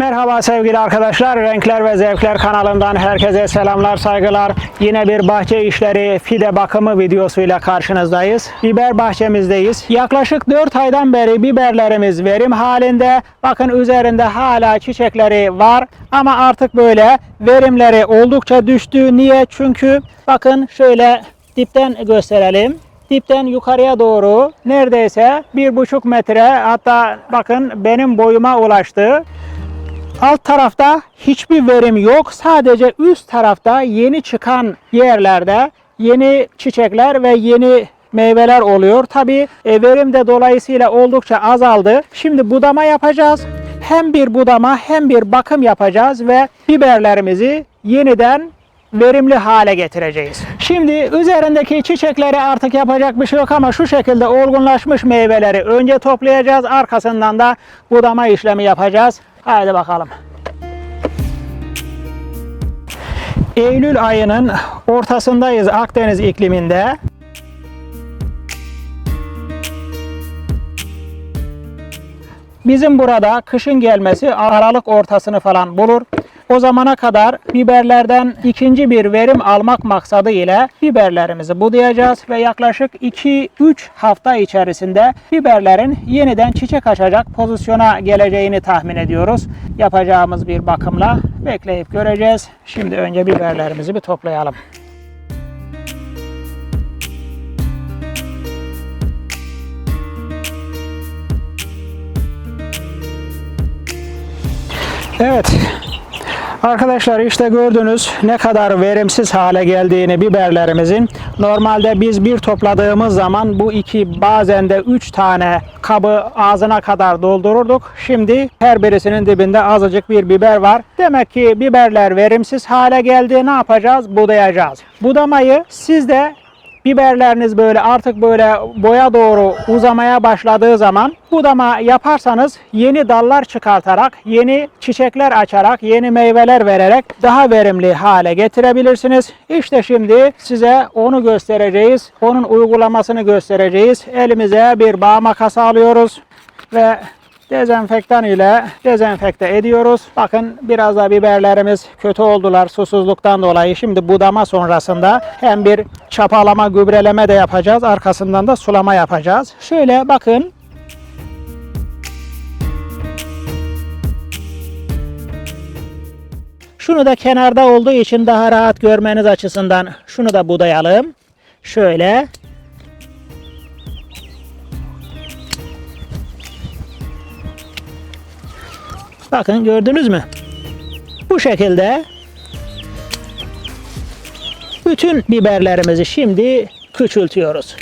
Merhaba sevgili arkadaşlar. Renkler ve Zevkler kanalından herkese selamlar, saygılar. Yine bir bahçe işleri fide bakımı videosuyla karşınızdayız. Biber bahçemizdeyiz. Yaklaşık 4 aydan beri biberlerimiz verim halinde. Bakın üzerinde hala çiçekleri var ama artık böyle verimleri oldukça düştü. Niye? Çünkü bakın şöyle dipten gösterelim dipten yukarıya doğru neredeyse bir buçuk metre hatta bakın benim boyuma ulaştı. Alt tarafta hiçbir verim yok. Sadece üst tarafta yeni çıkan yerlerde yeni çiçekler ve yeni meyveler oluyor. Tabi verim de dolayısıyla oldukça azaldı. Şimdi budama yapacağız. Hem bir budama hem bir bakım yapacağız ve biberlerimizi yeniden verimli hale getireceğiz. Şimdi üzerindeki çiçekleri artık yapacak bir şey yok ama şu şekilde olgunlaşmış meyveleri önce toplayacağız. Arkasından da budama işlemi yapacağız. Haydi bakalım. Eylül ayının ortasındayız Akdeniz ikliminde. Bizim burada kışın gelmesi Aralık ortasını falan bulur. O zamana kadar biberlerden ikinci bir verim almak maksadı ile biberlerimizi budayacağız ve yaklaşık 2-3 hafta içerisinde biberlerin yeniden çiçek açacak pozisyona geleceğini tahmin ediyoruz. Yapacağımız bir bakımla bekleyip göreceğiz. Şimdi önce biberlerimizi bir toplayalım. Evet, Arkadaşlar işte gördünüz ne kadar verimsiz hale geldiğini biberlerimizin. Normalde biz bir topladığımız zaman bu iki bazen de üç tane kabı ağzına kadar doldururduk. Şimdi her birisinin dibinde azıcık bir biber var. Demek ki biberler verimsiz hale geldi. Ne yapacağız? Budayacağız. Budamayı siz de biberleriniz böyle artık böyle boya doğru uzamaya başladığı zaman budama yaparsanız yeni dallar çıkartarak, yeni çiçekler açarak, yeni meyveler vererek daha verimli hale getirebilirsiniz. İşte şimdi size onu göstereceğiz. Onun uygulamasını göstereceğiz. Elimize bir bağ makası alıyoruz ve dezenfektan ile dezenfekte ediyoruz. Bakın biraz da biberlerimiz kötü oldular susuzluktan dolayı. Şimdi budama sonrasında hem bir çapalama, gübreleme de yapacağız. Arkasından da sulama yapacağız. Şöyle bakın Şunu da kenarda olduğu için daha rahat görmeniz açısından şunu da budayalım. Şöyle Bakın gördünüz mü? Bu şekilde bütün biberlerimizi şimdi küçültüyoruz.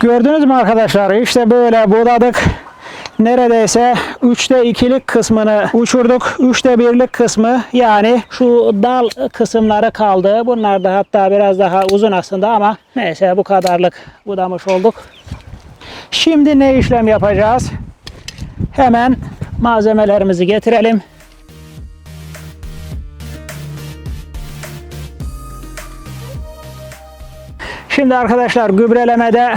Gördünüz mü arkadaşlar? İşte böyle budadık. Neredeyse 3'te 2'lik kısmını uçurduk. 3'te 1'lik kısmı yani şu dal kısımları kaldı. Bunlar da hatta biraz daha uzun aslında ama neyse bu kadarlık budamış olduk. Şimdi ne işlem yapacağız? Hemen malzemelerimizi getirelim. Şimdi arkadaşlar gübrelemede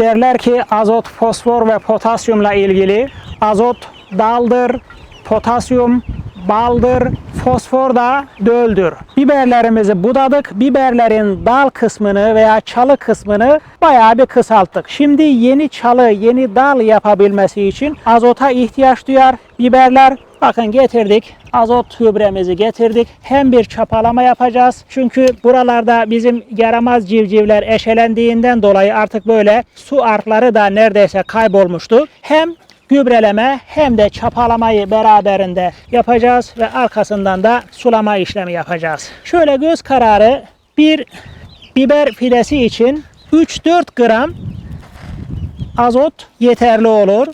derler ki azot, fosfor ve potasyumla ilgili. Azot daldır, potasyum baldır, fosfor da döldür. Biberlerimizi budadık. Biberlerin dal kısmını veya çalı kısmını bayağı bir kısalttık. Şimdi yeni çalı, yeni dal yapabilmesi için azota ihtiyaç duyar. Biberler Bakın getirdik. Azot gübremizi getirdik. Hem bir çapalama yapacağız. Çünkü buralarda bizim yaramaz civcivler eşelendiğinden dolayı artık böyle su arkları da neredeyse kaybolmuştu. Hem gübreleme hem de çapalamayı beraberinde yapacağız ve arkasından da sulama işlemi yapacağız. Şöyle göz kararı bir biber fidesi için 3-4 gram azot yeterli olur.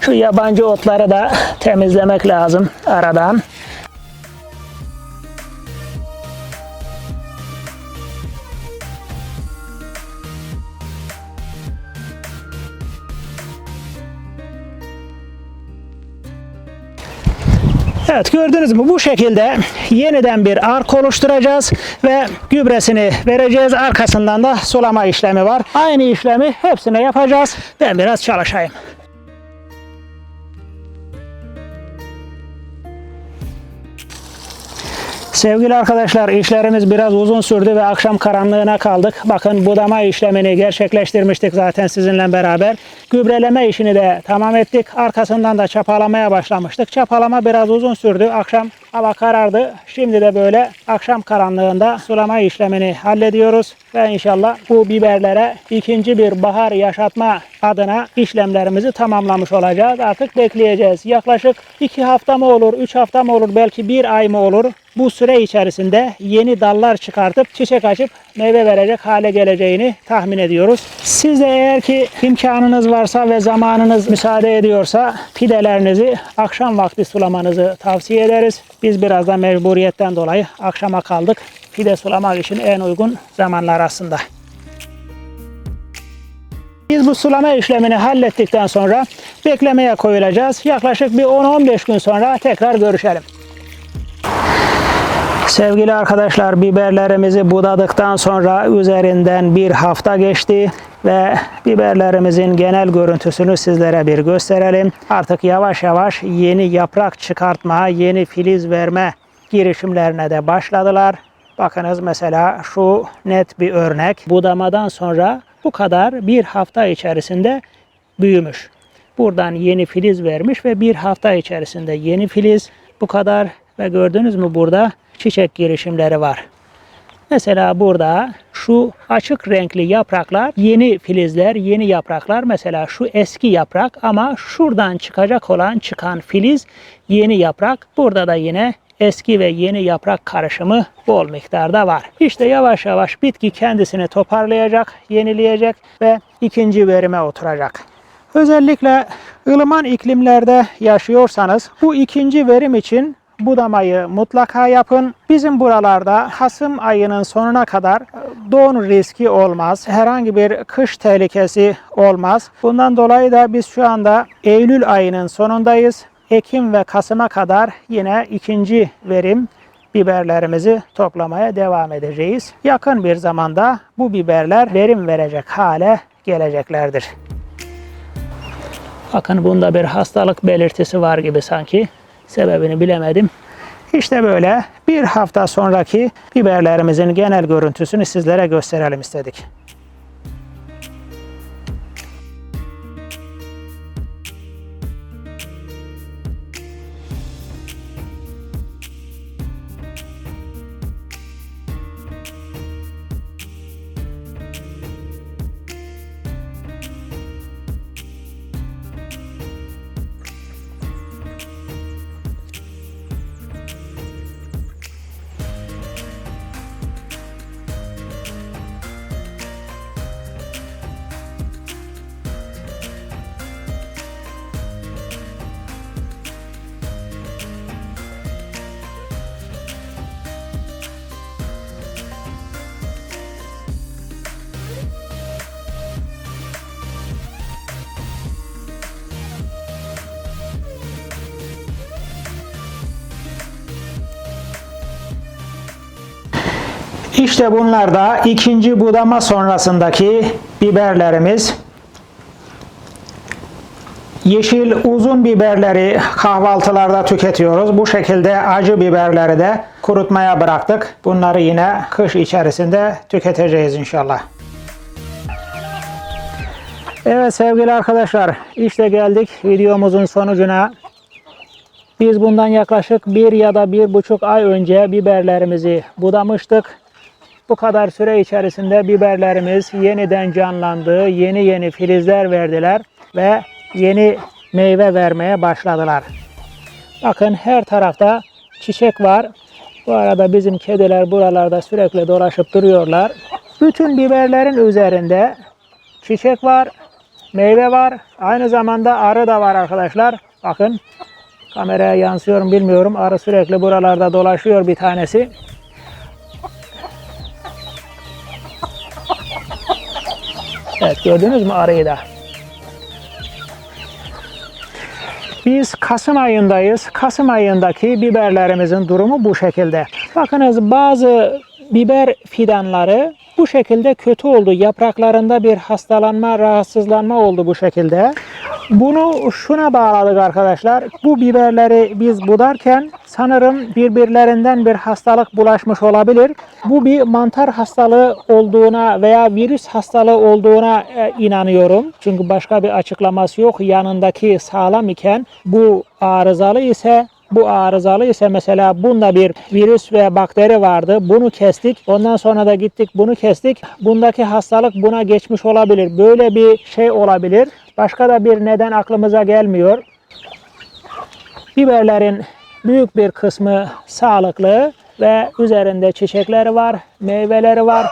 Şu yabancı otları da temizlemek lazım aradan. Evet gördünüz mü bu şekilde yeniden bir ark oluşturacağız ve gübresini vereceğiz. Arkasından da sulama işlemi var. Aynı işlemi hepsine yapacağız. Ben biraz çalışayım. Sevgili arkadaşlar işlerimiz biraz uzun sürdü ve akşam karanlığına kaldık. Bakın budama işlemini gerçekleştirmiştik zaten sizinle beraber. Gübreleme işini de tamam ettik. Arkasından da çapalamaya başlamıştık. Çapalama biraz uzun sürdü. Akşam hava karardı. Şimdi de böyle akşam karanlığında sulama işlemini hallediyoruz. Ve inşallah bu biberlere ikinci bir bahar yaşatma adına işlemlerimizi tamamlamış olacağız. Artık bekleyeceğiz. Yaklaşık iki hafta mı olur, üç hafta mı olur, belki bir ay mı olur? Bu süre içerisinde yeni dallar çıkartıp çiçek açıp meyve verecek hale geleceğini tahmin ediyoruz. Siz de eğer ki imkanınız varsa ve zamanınız müsaade ediyorsa fidelerinizi akşam vakti sulamanızı tavsiye ederiz. Biz biraz da mecburiyetten dolayı akşama kaldık. Fide sulamak için en uygun zamanlar aslında. Biz bu sulama işlemini hallettikten sonra beklemeye koyulacağız. Yaklaşık bir 10-15 gün sonra tekrar görüşelim. Sevgili arkadaşlar biberlerimizi budadıktan sonra üzerinden bir hafta geçti ve biberlerimizin genel görüntüsünü sizlere bir gösterelim. Artık yavaş yavaş yeni yaprak çıkartma, yeni filiz verme girişimlerine de başladılar. Bakınız mesela şu net bir örnek. Budamadan sonra bu kadar bir hafta içerisinde büyümüş. Buradan yeni filiz vermiş ve bir hafta içerisinde yeni filiz bu kadar ve gördünüz mü burada çiçek girişimleri var. Mesela burada şu açık renkli yapraklar yeni filizler, yeni yapraklar. Mesela şu eski yaprak ama şuradan çıkacak olan çıkan filiz yeni yaprak. Burada da yine eski ve yeni yaprak karışımı bol miktarda var. İşte yavaş yavaş bitki kendisini toparlayacak, yenileyecek ve ikinci verime oturacak. Özellikle ılıman iklimlerde yaşıyorsanız bu ikinci verim için budamayı mutlaka yapın. Bizim buralarda Kasım ayının sonuna kadar don riski olmaz. Herhangi bir kış tehlikesi olmaz. Bundan dolayı da biz şu anda Eylül ayının sonundayız. Ekim ve Kasım'a kadar yine ikinci verim biberlerimizi toplamaya devam edeceğiz. Yakın bir zamanda bu biberler verim verecek hale geleceklerdir. Bakın bunda bir hastalık belirtisi var gibi sanki. Sebebini bilemedim. İşte böyle bir hafta sonraki biberlerimizin genel görüntüsünü sizlere gösterelim istedik. İşte bunlar da ikinci budama sonrasındaki biberlerimiz. Yeşil uzun biberleri kahvaltılarda tüketiyoruz. Bu şekilde acı biberleri de kurutmaya bıraktık. Bunları yine kış içerisinde tüketeceğiz inşallah. Evet sevgili arkadaşlar işte geldik videomuzun sonucuna. Biz bundan yaklaşık bir ya da bir buçuk ay önce biberlerimizi budamıştık. Bu kadar süre içerisinde biberlerimiz yeniden canlandı, yeni yeni filizler verdiler ve yeni meyve vermeye başladılar. Bakın her tarafta çiçek var. Bu arada bizim kediler buralarda sürekli dolaşıp duruyorlar. Bütün biberlerin üzerinde çiçek var meyve var. Aynı zamanda arı da var arkadaşlar. Bakın kameraya yansıyor mu bilmiyorum. Arı sürekli buralarda dolaşıyor bir tanesi. Evet gördünüz mü arıyı da? Biz Kasım ayındayız. Kasım ayındaki biberlerimizin durumu bu şekilde. Bakınız bazı biber fidanları bu şekilde kötü oldu. Yapraklarında bir hastalanma, rahatsızlanma oldu bu şekilde. Bunu şuna bağladık arkadaşlar. Bu biberleri biz budarken sanırım birbirlerinden bir hastalık bulaşmış olabilir. Bu bir mantar hastalığı olduğuna veya virüs hastalığı olduğuna e, inanıyorum. Çünkü başka bir açıklaması yok. Yanındaki sağlam iken bu arızalı ise bu arızalı ise mesela bunda bir virüs ve bakteri vardı. Bunu kestik. Ondan sonra da gittik bunu kestik. Bundaki hastalık buna geçmiş olabilir. Böyle bir şey olabilir. Başka da bir neden aklımıza gelmiyor. Biberlerin büyük bir kısmı sağlıklı ve üzerinde çiçekleri var, meyveleri var.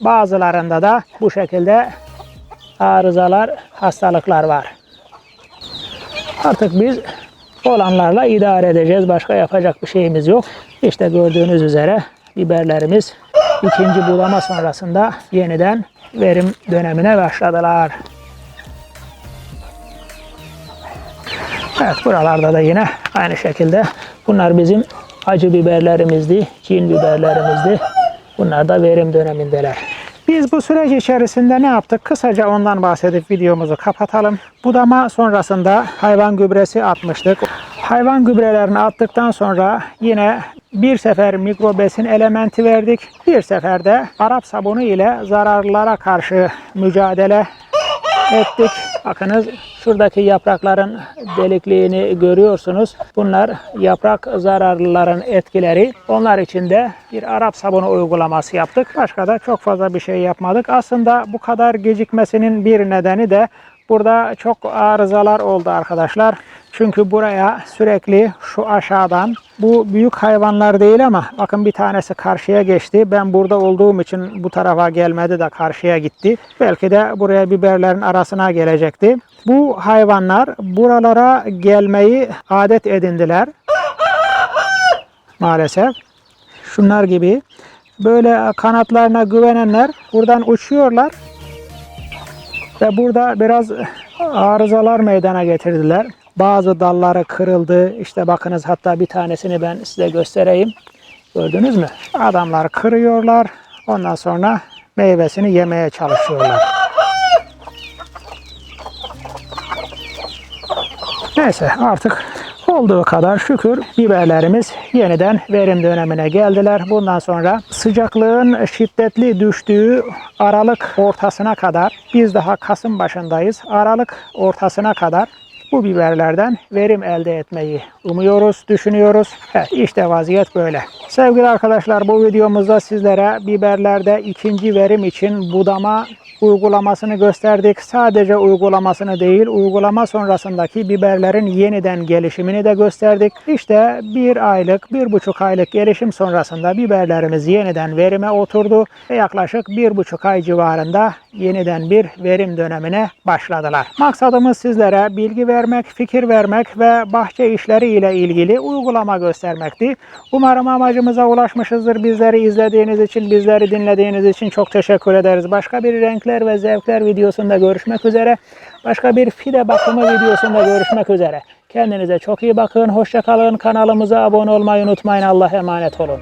Bazılarında da bu şekilde arızalar, hastalıklar var. Artık biz olanlarla idare edeceğiz. Başka yapacak bir şeyimiz yok. İşte gördüğünüz üzere biberlerimiz ikinci budama sonrasında yeniden verim dönemine başladılar. Evet buralarda da yine aynı şekilde bunlar bizim acı biberlerimizdi, cin biberlerimizdi. Bunlar da verim dönemindeler. Biz bu süreç içerisinde ne yaptık? Kısaca ondan bahsedip videomuzu kapatalım. Budama sonrasında hayvan gübresi atmıştık. Hayvan gübrelerini attıktan sonra yine bir sefer mikrobesin elementi verdik. Bir sefer de Arap sabunu ile zararlılara karşı mücadele ettik. Bakınız şuradaki yaprakların delikliğini görüyorsunuz. Bunlar yaprak zararlıların etkileri. Onlar için de bir Arap sabunu uygulaması yaptık. Başka da çok fazla bir şey yapmadık. Aslında bu kadar gecikmesinin bir nedeni de burada çok arızalar oldu arkadaşlar. Çünkü buraya sürekli şu aşağıdan bu büyük hayvanlar değil ama bakın bir tanesi karşıya geçti. Ben burada olduğum için bu tarafa gelmedi de karşıya gitti. Belki de buraya biberlerin arasına gelecekti. Bu hayvanlar buralara gelmeyi adet edindiler. Maalesef. Şunlar gibi böyle kanatlarına güvenenler buradan uçuyorlar ve burada biraz arızalar meydana getirdiler. Bazı dalları kırıldı. İşte bakınız hatta bir tanesini ben size göstereyim. Gördünüz mü? Adamlar kırıyorlar. Ondan sonra meyvesini yemeye çalışıyorlar. Neyse artık olduğu kadar şükür biberlerimiz yeniden verim dönemine geldiler. Bundan sonra sıcaklığın şiddetli düştüğü Aralık ortasına kadar biz daha Kasım başındayız. Aralık ortasına kadar bu biberlerden verim elde etmeyi umuyoruz, düşünüyoruz. Evet, işte vaziyet böyle. Sevgili arkadaşlar bu videomuzda sizlere biberlerde ikinci verim için budama uygulamasını gösterdik. Sadece uygulamasını değil, uygulama sonrasındaki biberlerin yeniden gelişimini de gösterdik. İşte bir aylık, bir buçuk aylık gelişim sonrasında biberlerimiz yeniden verime oturdu ve yaklaşık bir buçuk ay civarında yeniden bir verim dönemine başladılar. Maksadımız sizlere bilgi vermek, fikir vermek ve bahçe işleri ile ilgili uygulama göstermekti. Umarım amacımıza ulaşmışızdır. Bizleri izlediğiniz için, bizleri dinlediğiniz için çok teşekkür ederiz. Başka bir renkler ve zevkler videosunda görüşmek üzere. Başka bir fide bakımı videosunda görüşmek üzere. Kendinize çok iyi bakın. Hoşçakalın. Kanalımıza abone olmayı unutmayın. Allah'a emanet olun.